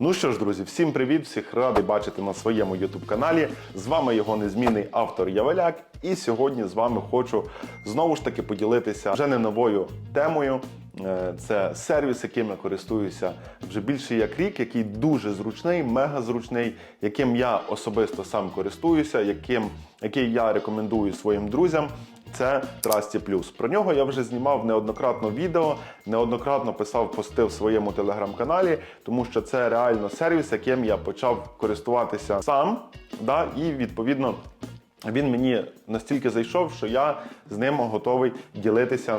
Ну що ж, друзі, всім привіт! Всіх радий бачити на своєму youtube каналі. З вами його незмінний автор Явеляк. І сьогодні з вами хочу знову ж таки поділитися вже не новою темою. Е, Це сервіс, яким я користуюся вже більше як рік, який дуже зручний, мега зручний, яким я особисто сам користуюся, яким, який я рекомендую своїм друзям. Це Trusty Plus. Про нього я вже знімав неоднократно відео, неоднократно писав пости в своєму телеграм-каналі, тому що це реально сервіс, яким я почав користуватися сам. Да, і відповідно він мені настільки зайшов, що я з ним готовий ділитися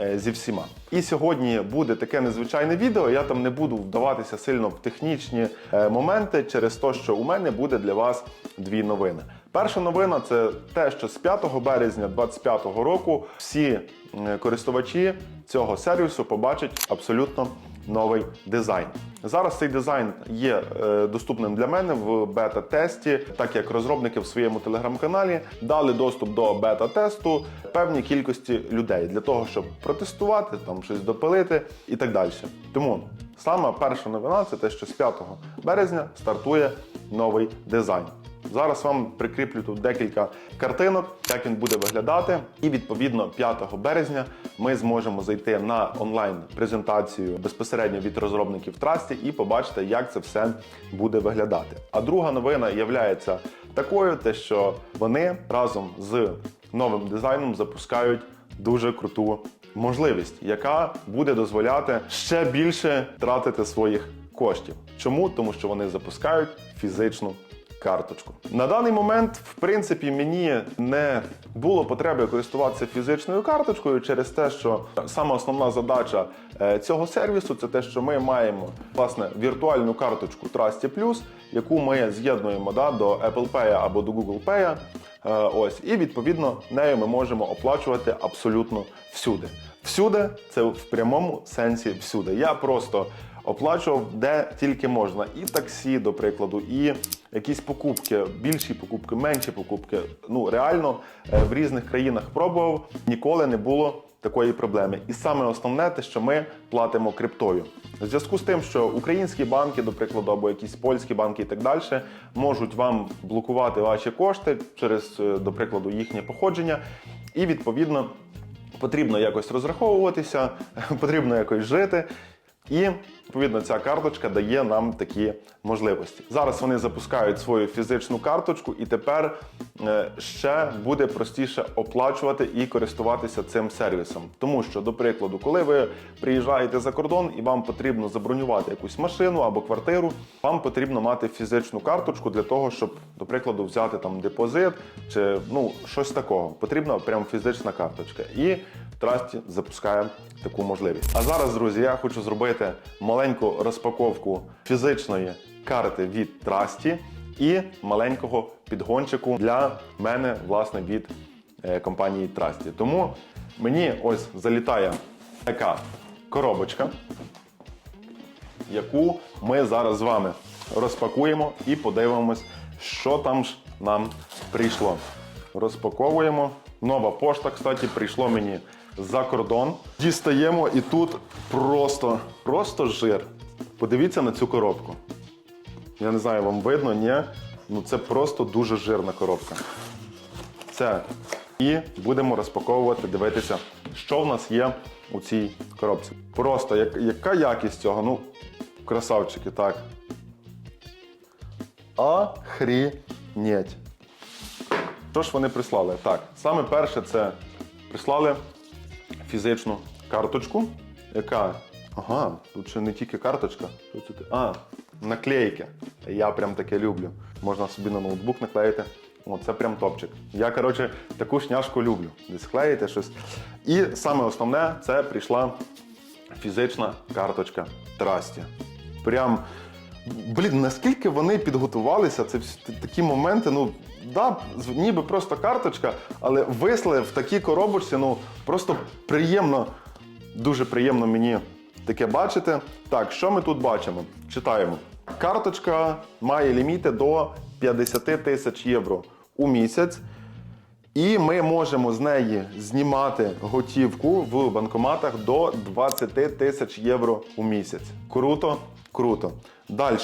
е, зі всіма. І сьогодні буде таке незвичайне відео. Я там не буду вдаватися сильно в технічні е, моменти через те, що у мене буде для вас дві новини. Перша новина це те, що з 5 березня 2025 року всі е, користувачі цього сервісу побачать абсолютно новий дизайн. Зараз цей дизайн є е, доступним для мене в бета-тесті, так як розробники в своєму телеграм-каналі дали доступ до бета-тесту певній кількості людей для того, щоб протестувати, там щось допилити і так далі. Тому сама перша новина це те, що з 5 березня стартує новий дизайн. Зараз вам прикріплю тут декілька картинок, як він буде виглядати. І відповідно 5 березня ми зможемо зайти на онлайн-презентацію безпосередньо від розробників Трасті і побачити, як це все буде виглядати. А друга новина є такою, те, що вони разом з новим дизайном запускають дуже круту можливість, яка буде дозволяти ще більше тратити своїх коштів. Чому? Тому що вони запускають фізичну карточку. На даний момент, в принципі, мені не було потреби користуватися фізичною карточкою через те, що сама основна задача е, цього сервісу це те, що ми маємо власне віртуальну карточку Trusty Plus, яку ми з'єднуємо да, до Apple Pay або до Google Pay. Е, Ось, і відповідно нею ми можемо оплачувати абсолютно всюди. Всюди це в прямому сенсі всюди. Я просто оплачував де тільки можна. І таксі, до прикладу, і якісь покупки, більші покупки, менші покупки. Ну реально е, в різних країнах пробував, ніколи не було такої проблеми. І саме основне те, що ми платимо криптою. В зв'язку з тим, що українські банки, до прикладу, або якісь польські банки і так далі, можуть вам блокувати ваші кошти через, е, до прикладу, їхнє походження, і відповідно потрібно якось розраховуватися, потрібно якось жити. І відповідно ця карточка дає нам такі можливості. Зараз вони запускають свою фізичну карточку, і тепер е, ще буде простіше оплачувати і користуватися цим сервісом. Тому що, до прикладу, коли ви приїжджаєте за кордон і вам потрібно забронювати якусь машину або квартиру, вам потрібно мати фізичну карточку для того, щоб, до прикладу, взяти там депозит чи ну щось такого. Потрібна прям фізична карточка. І Трасті запускає таку можливість. А зараз, друзі, я хочу зробити маленьку розпаковку фізичної карти від Трасті і маленького підгончику для мене, власне, від е, компанії Трасті. Тому мені ось залітає така коробочка, яку ми зараз з вами розпакуємо і подивимось, що там ж нам прийшло. Розпаковуємо. Нова пошта, кстати, прийшло мені за кордон. Дістаємо і тут просто, просто жир. Подивіться на цю коробку. Я не знаю, вам видно, ні. Ну це просто дуже жирна коробка. Це. І будемо розпаковувати, дивитися, що в нас є у цій коробці. Просто як, яка якість цього? Ну, красавчики, так. Охрінеть. Що ж вони прислали? Так, саме перше це прислали фізичну карточку, яка. Ага, тут ще не тільки карточка. Що це? А, наклейки. Я прям таке люблю. Можна собі на ноутбук наклеїти. О, це прям топчик. Я, коротше, таку шняшку люблю. Десь клеїти щось. І саме основне це прийшла фізична карточка Трасті. Прям. Блін, наскільки вони підготувалися, це такі моменти, ну, да, ніби просто карточка, але вислали в такій коробочці, ну, просто приємно, дуже приємно мені таке бачити. Так, що ми тут бачимо? Читаємо. Карточка має ліміти до 50 тисяч євро у місяць. І ми можемо з неї знімати готівку в банкоматах до 20 тисяч євро у місяць. Круто Круто. Далі.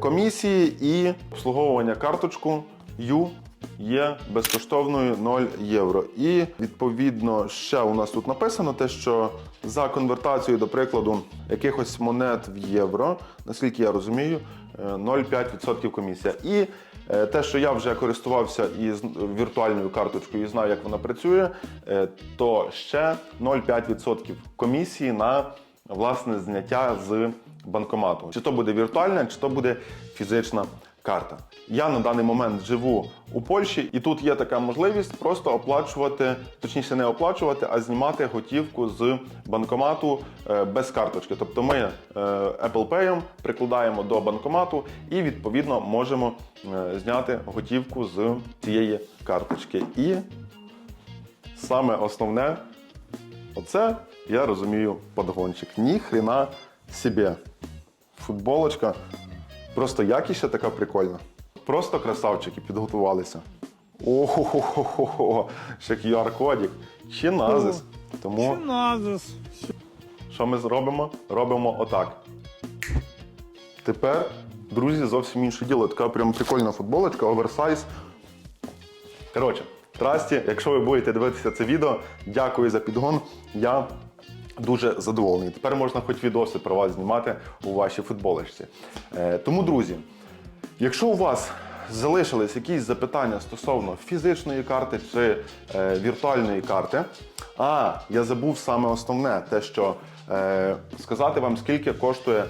Комісії і обслуговування карточку Ю є безкоштовною 0 євро. І відповідно ще у нас тут написано те, що за конвертацію, до прикладу, якихось монет в євро, наскільки я розумію, е, 0,5% комісія. І е, те, що я вже користувався із віртуальною карточкою і знаю, як вона працює, е, то ще 0,5% комісії на власне зняття з банкомату. Чи то буде віртуальна, чи то буде фізична карта. Я на даний момент живу у Польщі, і тут є така можливість просто оплачувати, точніше, не оплачувати, а знімати готівку з банкомату е, без карточки. Тобто ми е, Apple Pay прикладаємо до банкомату і відповідно можемо е, зняти готівку з цієї карточки. І саме основне Оце я розумію подгончик. Ні хрена собі. Футболочка. Просто якість така прикольна. Просто красавчики підготувалися. Ого, ще QR-кодик. Чи назис. Тому Назис. що ми зробимо? Робимо отак. Тепер, друзі, зовсім інше діло. Така прям прикольна футболочка, оверсайз. Коротше, трасті, якщо ви будете дивитися це відео, дякую за підгон. Я дуже задоволений. Тепер можна хоч відоси про вас знімати у вашій футболочці. Е, тому, друзі, Якщо у вас залишились якісь запитання стосовно фізичної карти чи е, віртуальної карти, а я забув саме основне, те, що е, сказати вам, скільки коштує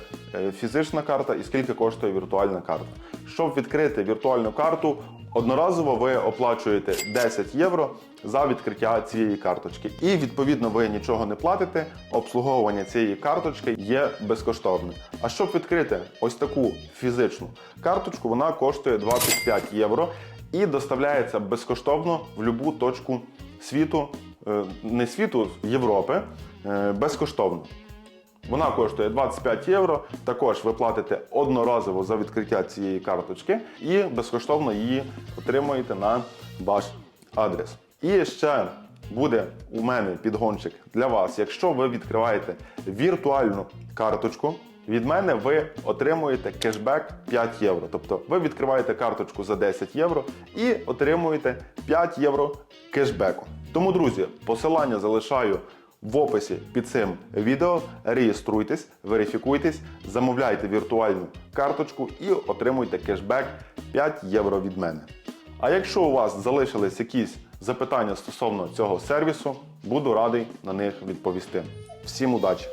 фізична карта і скільки коштує віртуальна карта. Щоб відкрити віртуальну карту, одноразово ви оплачуєте 10 євро за відкриття цієї карточки. І відповідно ви нічого не платите. Обслуговування цієї карточки є безкоштовним. А щоб відкрити ось таку фізичну карточку, вона коштує 25 євро і доставляється безкоштовно в будь-яку точку світу, е, не світу, Європи, е, безкоштовно. Вона коштує 25 євро. Також ви платите одноразово за відкриття цієї карточки і безкоштовно її отримуєте на ваш адрес. І ще буде у мене підгончик для вас. Якщо ви відкриваєте віртуальну карточку, від мене ви отримуєте кешбек 5 євро. Тобто ви відкриваєте карточку за 10 євро і отримуєте 5 євро кешбеку. Тому, друзі, посилання залишаю в описі під цим відео. Реєструйтесь, верифікуйтесь, замовляйте віртуальну карточку і отримуйте кешбек 5 євро від мене. А якщо у вас залишились якісь запитання стосовно цього сервісу, буду радий на них відповісти. Всім удачі!